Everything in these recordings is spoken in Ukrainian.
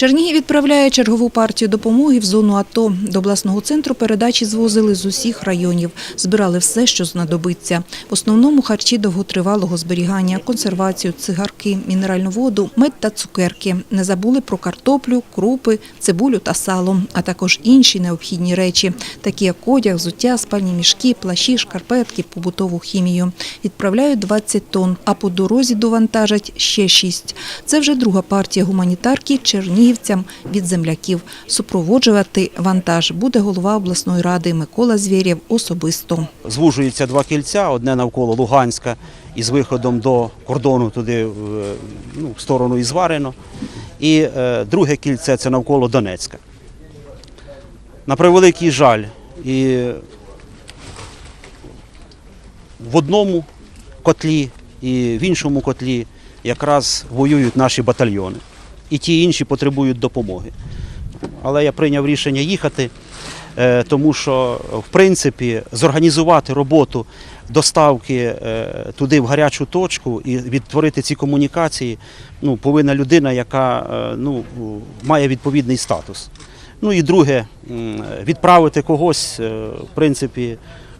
Чернігів відправляє чергову партію допомоги в зону АТО. До обласного центру передачі звозили з усіх районів. Збирали все, що знадобиться. В основному харчі довготривалого зберігання, консервацію, цигарки, мінеральну воду, мед та цукерки. Не забули про картоплю, крупи, цибулю та сало, а також інші необхідні речі, такі як одяг, взуття, спальні мішки, плащі, шкарпетки, побутову хімію. Відправляють 20 тонн, а по дорозі довантажать ще 6. Це вже друга партія гуманітарки чернігівцям від земляків. Супроводжувати вантаж буде голова обласної ради Микола Звєрєв особисто. звужується два кільця, одне навколо Луганська із виходом до кордону туди в, ну, в сторону Ізварено. І е, друге кільце це навколо Донецька. На превеликий жаль, і в одному котлі, і в іншому котлі якраз воюють наші батальйони. І ті інші потребують допомоги. Але я прийняв рішення їхати, е, тому що, в принципі, зорганізувати роботу доставки е, туди в гарячу точку і відтворити ці комунікації ну, повинна людина, яка е, ну, має відповідний статус. Ну і друге, відправити когось, в принципі,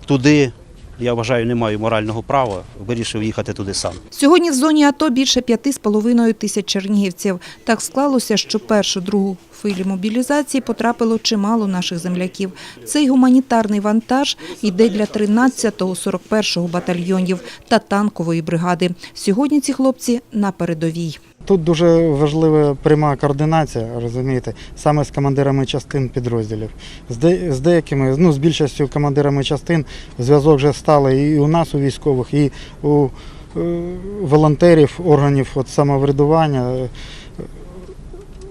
туди. Я вважаю, не маю морального права, вирішив їхати туди сам. Сьогодні в зоні АТО більше п'яти з половиною тисяч чернігівців. Так склалося, що першу другу хвилі мобілізації потрапило чимало наших земляків. Цей гуманітарний вантаж йде для 13-го, 41-го батальйонів та танкової бригади. Сьогодні ці хлопці на передовій. Тут дуже важлива пряма координація, розумієте, саме з командирами частин підрозділів. З, де, з деякими, ну з більшістю командирами частин зв'язок вже стали і у нас, у військових, і у е, волонтерів, органів от самоврядування.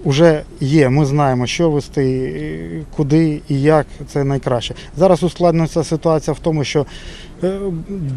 Е, Уже є, ми знаємо, що вести, куди і як це найкраще. Зараз ускладнюється ситуація в тому, що е,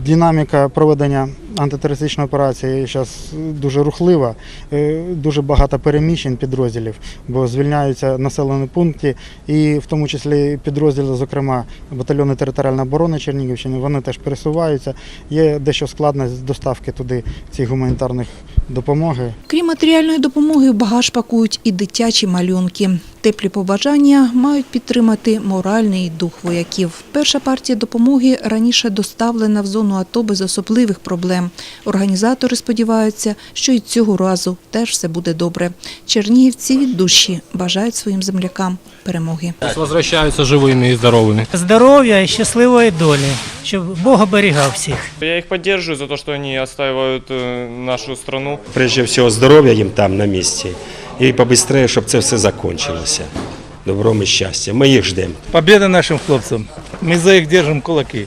динаміка проведення антитерористичної операції зараз дуже рухлива, е, дуже багато переміщень підрозділів, бо звільняються населені пункти, і в тому числі підрозділи, зокрема батальйони територіальної оборони Чернігівщини, вони теж пересуваються. Є дещо складність доставки туди цих гуманітарних допомоги. Крім матеріальної допомоги, в багаж пакують і дитячі малюнки. Теплі побажання мають підтримати моральний дух вояків. Перша партія допомоги раніше доставлена в зону АТО без особливих проблем. Організатори сподіваються, що і цього разу теж все буде добре. Чернігівці від душі бажають своїм землякам перемоги. Возвращаются живыми и здоровыми. здоров'я і щасливої долі, щоб Бог оберігав всіх. Я їх підтримую за те, що вони отстаивают э, нашу страну. Прежде всього здоров'я їм там на місці і побистрее, щоб це все закінчилося. Добром і щастя. Ми їх ждемо. Побіда нашим хлопцям. Ми за їх держимо кулаки.